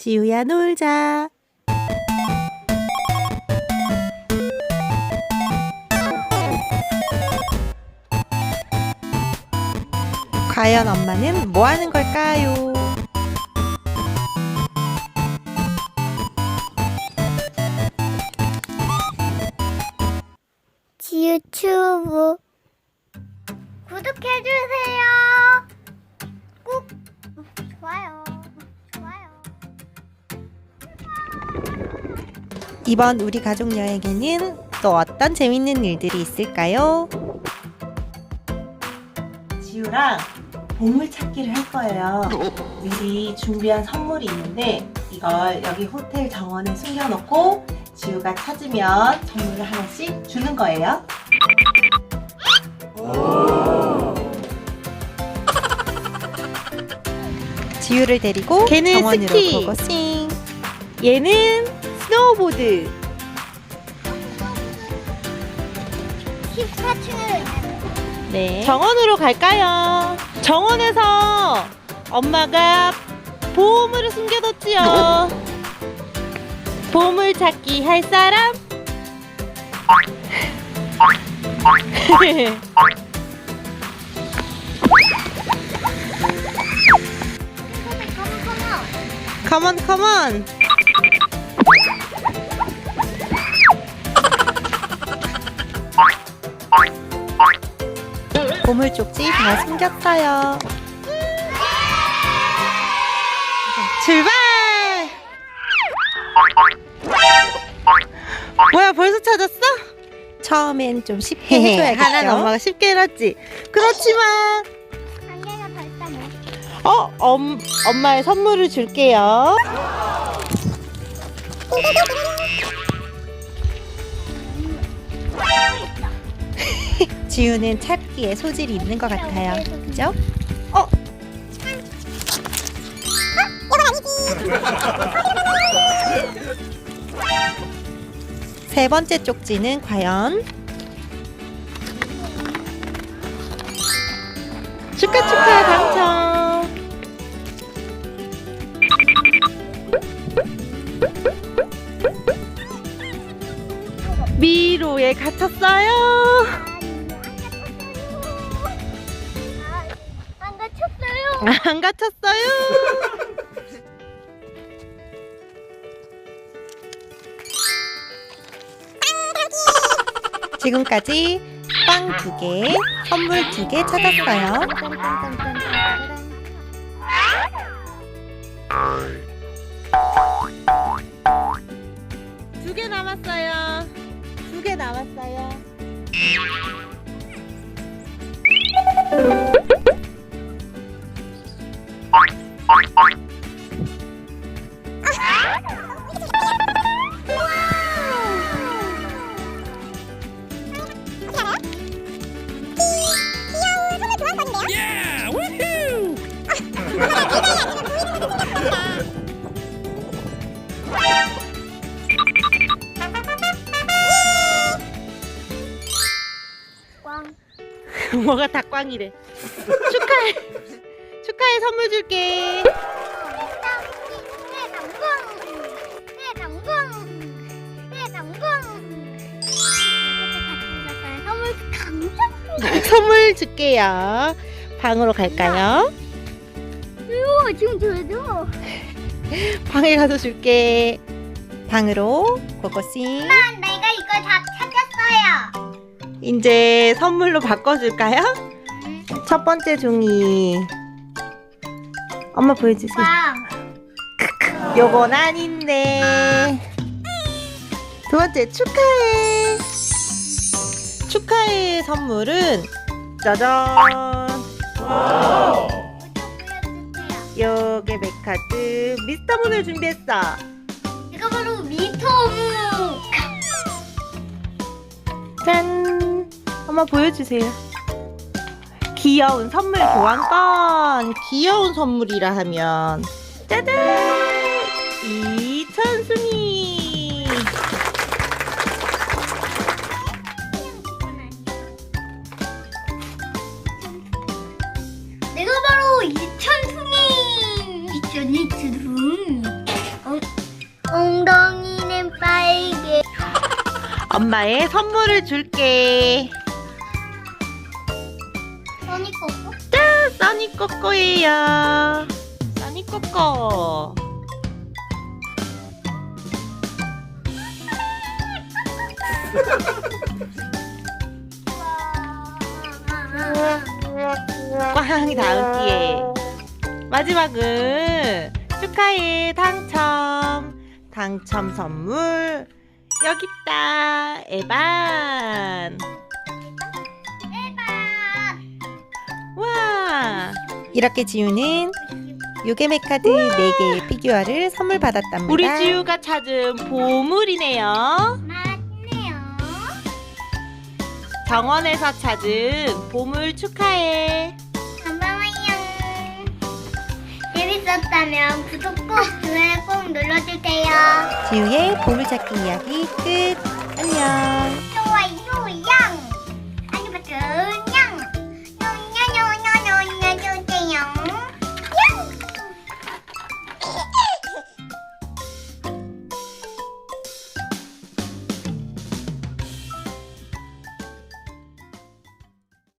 지우야 놀자. 과연 엄마는 뭐 하는 걸까요? 유튜브 구독해주세요. 꾹 이번 우리 가족 여행에는 또 어떤 재밌는 일들이 있을까요? 지우랑 보물 찾기를 할 거예요. 미리 준비한 선물이 있는데 이걸 여기 호텔 정원에 숨겨놓고 지우가 찾으면 선물을 하나씩 주는 거예요. 지우를 데리고 걔는 정원으로 스키. 고고싱. 얘는 스노우보드. 14층을 네. 정원으로 갈까요? 정원에서 엄마가 보물을 숨겨뒀지요. 보물 찾기 할 사람? 컴온 컴온. 보물 쪽지 다 숨겼어요. 출발! 뭐야 벌써 찾았어? 처음엔 좀 쉽게 해줘야겠죠. 하나는 엄마가 쉽게 해놨지. 그렇지만 한 개가. 어 엄, 엄마의 선물을 줄게요. 지우는 찾기에 소질이 있는 것 같아요. 그죠? 세 번째 쪽지는 과연 축하 축하 당첨. 미로에 갇혔어요. 안 다쳤어요. 안 갇혔어요. 지금까지 빵 두 개, 선물 두 개 찾았어요. 두 개 남았어요. 두 개 남았어요. 뭐가 닭광이래. 축하해. 축하해 선물 줄게. 선물 줄게요. 방으로 갈까요? 지금 저도 방에 가서 줄게. 방으로 고고싱. 내가 이거 다. 이제 선물로 바꿔줄까요? 첫 번째 종이. 엄마 보여주세요. 꽝. 요건 아닌데. 두 번째 축하해. 축하해 선물은 짜잔. 요게 백카드 미스터문을 준비했어. 이거 바로 미터무. 짠. 한번 보여주세요. 귀여운 선물 교환권. 귀여운 선물이라 하면 짜잔! 이 천순이. 내가 바로 이천승이 이천이 두둥 엉덩이는 빨개 엄마의 선물을 줄게. 써니 거고? 짠! 써니 꼬꼬예요. 써니 꼬꼬. 꽝 다음 기회. 마지막은 축하해 당첨. 당첨 선물 여기 있다. 에반. 이렇게 지우는 요게메카드 4개의 피규어를 선물 받았답니다. 우리 지우가 찾은 보물이네요. 맞네요. 정원에서 찾은 보물 축하해. 고마워요. 재밌었다면 구독 꼭, 좋아요 꼭 눌러주세요. 지우의 보물찾기 이야기 끝. 안녕.